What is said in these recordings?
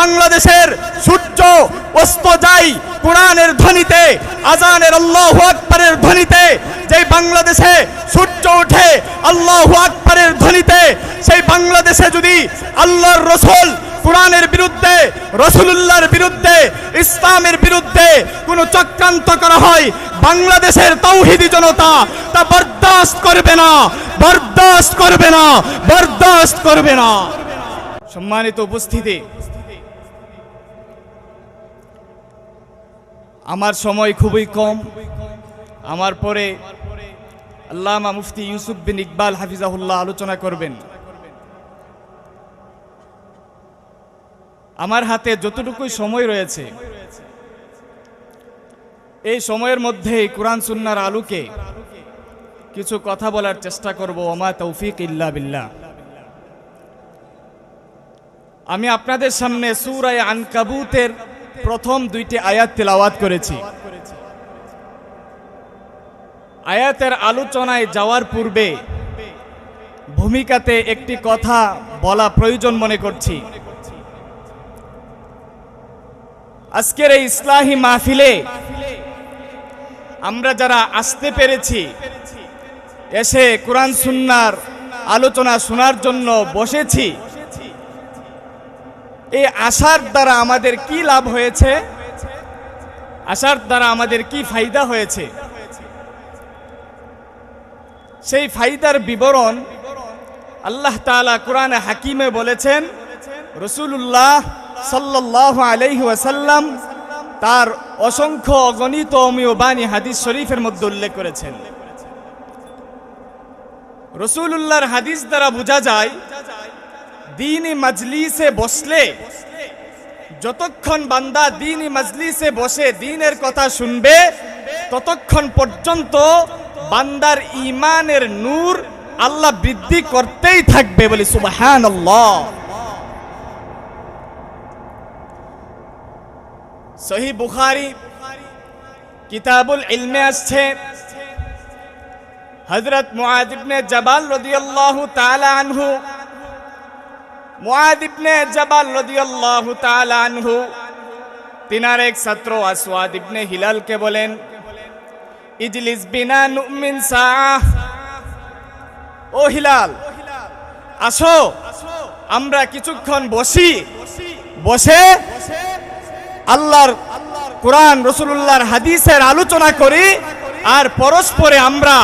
বাংলাদেশের সূর্য অস্ত যায় কোরআনের ধ্বনিতে, আজানের আল্লাহ আকবরের ধ্বনিতে যে বাংলাদেশে সূর্য ওঠে আল্লাহ আকবরের ধ্বনিতে, সেই বাংলাদেশে যদি আল্লাহর রসুল কোরআনের বিরুদ্ধে, রসুলুল্লাহর বিরুদ্ধে, ইসলামের বিরুদ্ধে কোনো চক্রান্ত করা হয়, বাংলাদেশের তৌহিদি জনতা তা বরদাস্ত করবে না, বরদাস্ত করবে না, বরদাস্ত করবে না। সম্মানিত উপস্থিতি আমার সময় খুবই কম। আমার পরে আল্লামা মুফতি ইউসুফ বিন ইকবাল হাফিজাহুল্লাহ আলোচনা করবেন। আমার হাতে যতটুকুই সময় রয়েছে, এই সময়ের মধ্যে কোরআন সুন্নার আলোকে কিছু কথা বলার চেষ্টা করব। ওমা তৌফিক ইল্লা বিল্লাহ। আমি আপনাদের সামনে সুরায় আনকাবুতের প্রথম দুইটি আয়াত তেলাওয়াত করেছি। আয়াতের আলোচনায় যাওয়ার পূর্বে ভূমিকাতে একটি কথা বলা প্রয়োজন মনে করছি। আজকের এই ইসলাহী মাহফিলে আমরা যারা আসতে পেরেছি, এসে কোরআন সুন্নার আলোচনা শোনার জন্য বসেছি এই আশার দ্বারা আমাদের কি লাভ হয়েছে? আশার দ্বারা আমাদের কি ফায়দা হয়েছে? সেই ফায়দার বিবরণ আল্লাহ তাআলা কোরআনে হাকিমে বলেছেন রসুল্লাহ সাল্লাহ আলাইহি ওয়াসাল্লাম তার অসংখ্য অগণিত অমীয় বাণী হাদিস শরীফের মধ্যে উল্লেখ করেছেন। রসুল্লাহর হাদিস দ্বারা বোঝা যায় দিনই মজলিসে বসলে যতক্ষণ বান্দা দিনই মজলিসে বসে দিনের কথা শুনবে ততক্ষণ পর্যন্ত বান্দার ইমানের নূর আল্লাহ বৃদ্ধি করতেই থাকবে বলে সুবাহান সহি বুখারি কিতাবুল ইলমে আসছে হজরত মুআদ ইবনে জবাল রাদিয়াল্লাহু তাআলা আনহু মুআদ ইবনে জবাল রাদিয়াল্লাহু তাআলা আনহু, তিনার এক ছাত্র আসওয়াদ ইবনে হিলালকে বলেন, ইজলিস বিনা নুমিন সাহ ও হিলাল, আসো, আমরা কিছুক্ষণ বসি। বসে আল্লাহর কোরআন রসুল্লাহর হাদিসের আলোচনা করি, আর পরস্পরে আমরা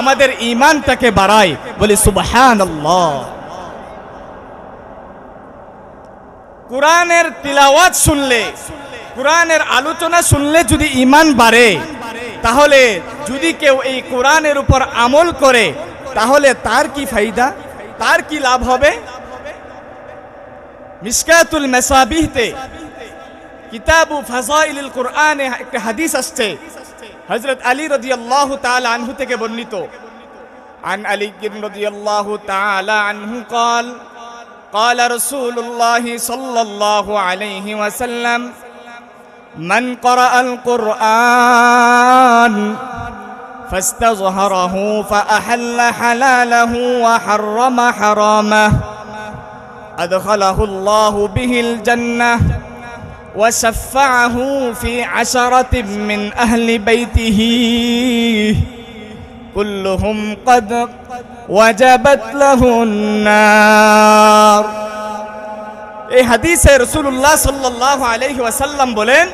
আমাদের ইমানটাকে বাড়াই। বলি সুবহান কোরআনের তিলাওয়াত শুনলে কোরআনের আলোচনা শুনলে যদি ইমান বাড়ে তাহলে যদি কেউ এই কোরআনের উপর আমল করে তাহলে তার কি ফায়দা তার কি লাভ হবে মিসকাতুল মেসাবিহতে কিতাবু ফাজাইলুল কোরআনে একটা হাদিস আসছে হযরত আলী রাদিয়াল্লাহু তাআলা আনহু থেকে বর্ণিত عن علي رضي الله تعالى عنه قال قال رسول الله صلى الله عليه وسلم من قرأ القرآن فاستظهره فأحل حلاله وحرم حرامه أدخله الله به الجنة وشفعه في عشرة من أهل بيته. كلهم قد وجبت له النار এই হাদিসে রসুল্লাহ সাল্লাহ আলহি ওয়াসাল্লাম বলেন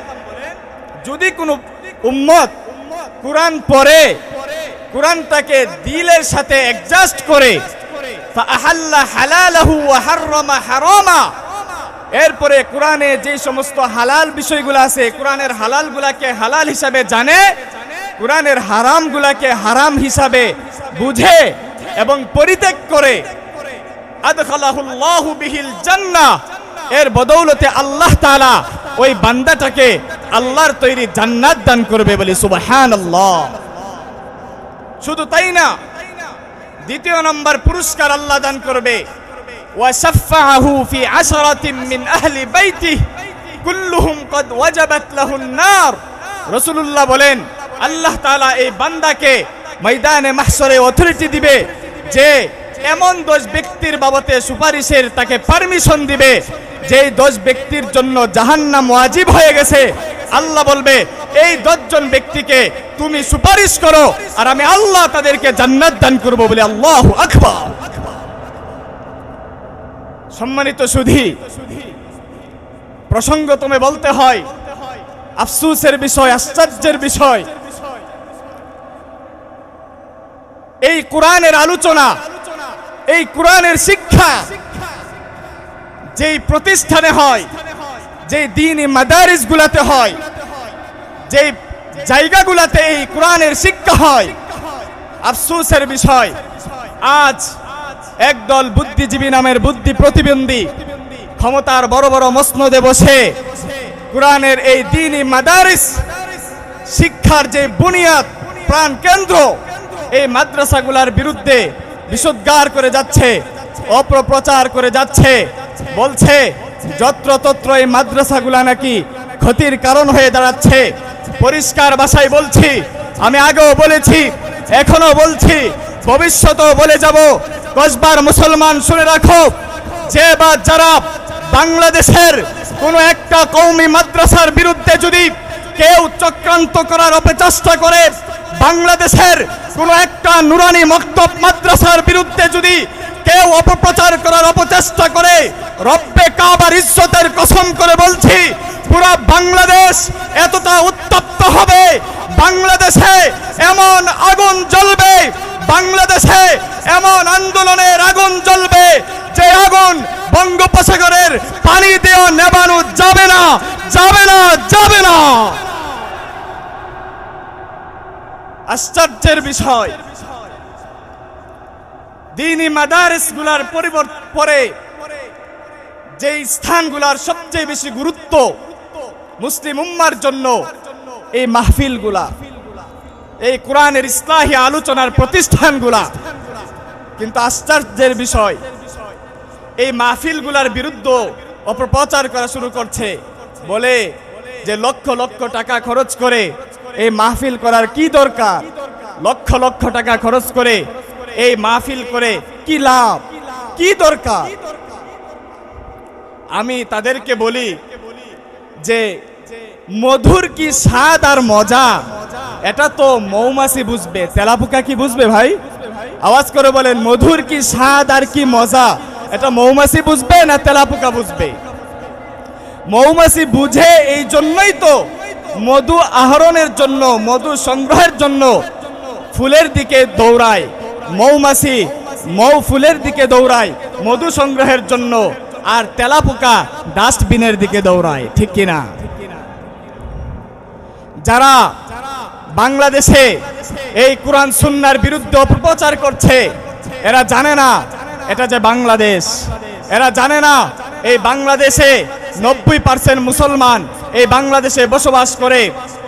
যদি কোনো উম্মত কোরআন পড়ে কোরআনটাকে দিলের সাথে অ্যাডজাস্ট করে ফাআহাল্লা হালালাহু ওয়া হাররামা হারামা এরপরে কোরআনে যে সমস্ত হালাল বিষয়গুলো আছে কোরআনের হালালগুলাকে হালাল হিসাবে জানে কোরআনের হারামগুলাকে হারাম হিসাবে বুঝে এবং পরিত্যাগ করে এর বদৌলতে আল্লাহ তালা ওই বান্দাটাকে আল্লাহর তৈরি জান্নাত দান করবে বলে সুবাহান শুধু তাই না, দ্বিতীয় নম্বর পুরস্কার আল্লাহ দান করবে। ওয়াসাফাহু বলেন আল্লাহ তাআলা এই বান্দাকে ময়দানে মাহশরে অথরিটি দিবে যে এমন দশ ব্যক্তির বাবতে সুপারিশের তাকে পারমিশন দিবে যেই দশ ব্যক্তির জন্য জাহান্নাম ওয়াজিব হয়ে গেছে। আল্লাহ বলবে, এই দশজন ব্যক্তিকে তুমি সুপারিশ করো আর আমি আল্লাহ তাদেরকে জান্নাত দান করব বলে আল্লাহ আকবার। সম্মানিত সুধী প্রসঙ্গতমে বলতে হয়, আফসুসের বিষয়, আশ্চর্যের বিষয় এই কোরআনের আলোচনা, এই কোরআনের শিক্ষা যেই প্রতিষ্ঠানে হয়, যেই মাদারিস গুলাতে হয়, যেই জায়গাগুলাতে এই কোরআনের শিক্ষা হয়, আফসোসের বিষয়। আজ একদল বুদ্ধিজীবী নামের বুদ্ধি প্রতিবন্ধী ক্ষমতার বড় বড় মসনদে বসে কোরআনের এই দিনই মাদারিস শিক্ষার যে বুনিয়াদ প্রাণ কেন্দ্র এই মাদ্রাসাগুলার বিরুদ্ধে বিশুদ্ধার করে যাচ্ছে, অপপ্রচার করে যাচ্ছে, বলছে যত্রতত্র এই মাদ্রাসাগুলা নাকি ক্ষতির কারণ হয়ে দাঁড়াচ্ছে। পরিষ্কার ভাষায় বলছি, আমি আগেও বলেছি এখনও বলছি, ভবিষ্যতেও বলে যাব, কসবার মুসলমান শুনে রাখো, যে বা যারা বাংলাদেশের কোনো একটা কৌমি মাদ্রাসার বিরুদ্ধে যদি কেউ চক্রান্ত করার অপচেষ্টা করে বাংলাদেশের কোনো একটা নুরানি মক্তব মাদ্রাসার বিরুদ্ধে যদি কেউ অপপ্রচার করার অপচেষ্টা করে, রব্বে কাবার ইজ্জতের কসম করে বলছি, পুরো বাংলাদেশ এতটা উত্তপ্ত হবে। বাংলাদেশে এমন আগুন জ্বলবে, বাংলাদেশে এমন আন্দোলনের আগুন জ্বলবে, যে আগুন বঙ্গোপসাগরের পানি দেওয়া নেবানো যাবে না যাবে না যাবে না। আশ্চর্যের বিষয়। দিনী মাদারিসগুলার পরিবর্তন পরে যে স্থানগুলার সবচেয়ে বেশি গুরুত্ব মুসলিম উম্মার জন্য এই মাহফিলগুলা, এই কোরআনের ইসলাহী আলোচনার প্রতিষ্ঠানগুলা। কিন্তু আশ্চর্যের বিষয়, এই মাহফিলগুলার বিরুদ্ধে অপপ্রচার করা শুরু করছে। বলে যে লক্ষ লক্ষ টাকা খরচ করে এই মাহফিল করার কি দরকার? লক্ষ লক্ষ টাকা খরচ করে এই মাহফিল করে কি লাভ? কি দরকার? আমি তাদেরকে বলি যে মধুর কি স্বাদ আর মজা? এটা তো মৌমাছি বুঝবে। তেলাপোকা কি বুঝবে ভাই? আওয়াজ করে বলেন, মধুর কি স্বাদ আর কি মজা? এটা মৌমাছি বুঝবে না তেলাপোকা বুঝবে? মৌমাছি বুঝে এই জন্যই তো মধু আহরণের জন্য, মধু সংগ্রহের জন্য ফুলের দিকে দৌড়ায়। মৌমাছি মৌ ফুলের দিকে দৌড়ায় মধু সংগ্রহের জন্য আর তেলাপোকা ডাস্টবিনের দিকে দৌড়ায়, ঠিক কিনা? যারা বাংলাদেশে এই কোরআন সুন্নার বিরুদ্ধে অপপ্রচার করছে, এরা জানে না এটা যে বাংলাদেশ। এরা জানে না এই বাংলাদেশে নব্বই পার্সেন্ট মুসলমান এই বাংলাদেশে বসবাস করে,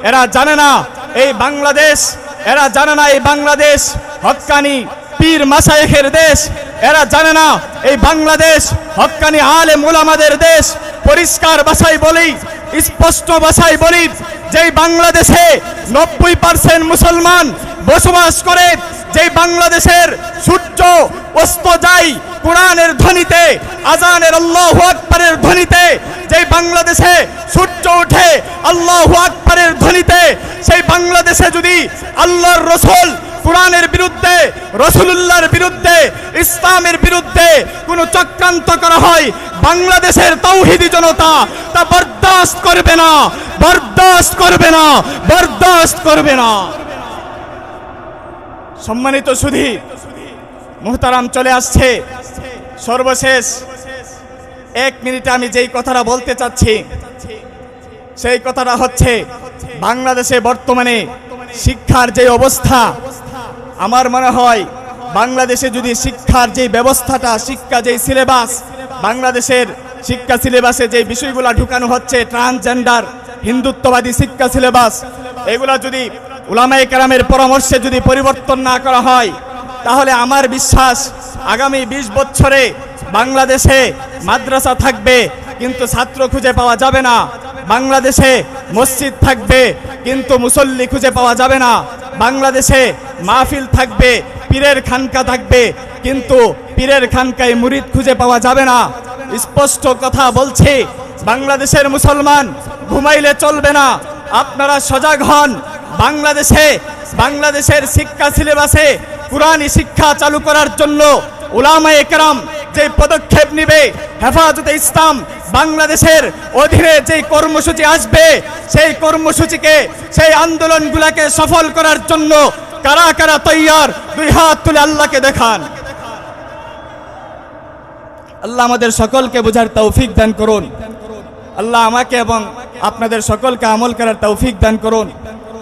এরা জানে না এই বাংলাদেশ, এরা জানে না এই বাংলাদেশ হক্কানি পীর মাসায়েখের দেশ, এরা জানে না এই বাংলাদেশ হক্কানি আলে মোলামাদের দেশ। পরিষ্কার ভাষায় বলি, স্পষ্ট ভাষায় বলি, যেই বাংলাদেশে নব্বই পার্সেন্ট মুসলমান বসবাস করে যেই বাংলাদেশের সূর্য অস্ত যায় কোরআনের ধ্বনিতে, আজানের আল্লাহ আকবরের ধ্বনিতে, যেই বাংলাদেশে সূর্য ওঠে আল্লাহ আকবরের ধ্বনিতে, সেই বাংলাদেশে যদি আল্লাহর রসুল কোরআনের বিরুদ্ধে, রসুলুল্লাহর বিরুদ্ধে, ইসলামের বিরুদ্ধে কোনো চক্রান্ত করা হয়, বাংলাদেশের তৌহিদি জনতা তা বরদাস্ত করবে না, বরদাস্ত করবে না, বরদাস্ত করবে না। সম্মানিত সুধী, মুহতারাম চলে আসছে। সর্বশেষ এক মিনিটে আমি যেই কথাটা বলতে চাচ্ছি, সেই কথাটা হচ্ছে বাংলাদেশে বর্তমানে শিক্ষার যে অবস্থা, আমার মনে হয় বাংলাদেশে যদি শিক্ষার যে ব্যবস্থাটা, শিক্ষা যেই সিলেবাস, বাংলাদেশের শিক্ষা সিলেবাসে যে বিষয়গুলো ঢুকানো হচ্ছে, ট্রান্সজেন্ডার, হিন্দুত্ববাদী শিক্ষা সিলেবাস, এগুলা যদি উলামায়ে কেরামের পরামর্শে যদি পরিবর্তন না করা হয়, তাহলে আমার বিশ্বাস আগামী ২০ বছরে বাংলাদেশে মাদ্রাসা থাকবে, কিন্তু ছাত্র খুঁজে পাওয়া যাবে না। বাংলাদেশে মসজিদ থাকবে, কিন্তু মুসল্লি খুঁজে পাওয়া যাবে না। বাংলাদেশে মাহফিল থাকবে, পীরের খানকা থাকবে, কিন্তু পীরের খানকায় মুরিদ খুঁজে পাওয়া যাবে না। স্পষ্ট কথা বলছি, বাংলাদেশের মুসলমান ঘুমাইলে চলবে না। আপনারা সজাগ হন। বাংলাদেশে, বাংলাদেশের শিক্ষা সিলেবাসে কোরআনী শিক্ষা চালু করার জন্য উলামা একরাম যে পদক্ষেপ নিবে, হেফাজতে ইসলাম বাংলাদেশের অধীনে যে কর্মসূচি আসবে, সেই কর্মসূচিকে, সেই আন্দোলনগুলোকে সফল করার জন্য কারা কারা তৈয়ার, দুই হাত তুলে আল্লাহকে দেখান। আল্লাহ আমাদের সকলকে বোঝার তৌফিক দান করুন। আল্লাহ আমাকে এবং আপনাদের সকলকে আমল করার তৌফিক দান করুন।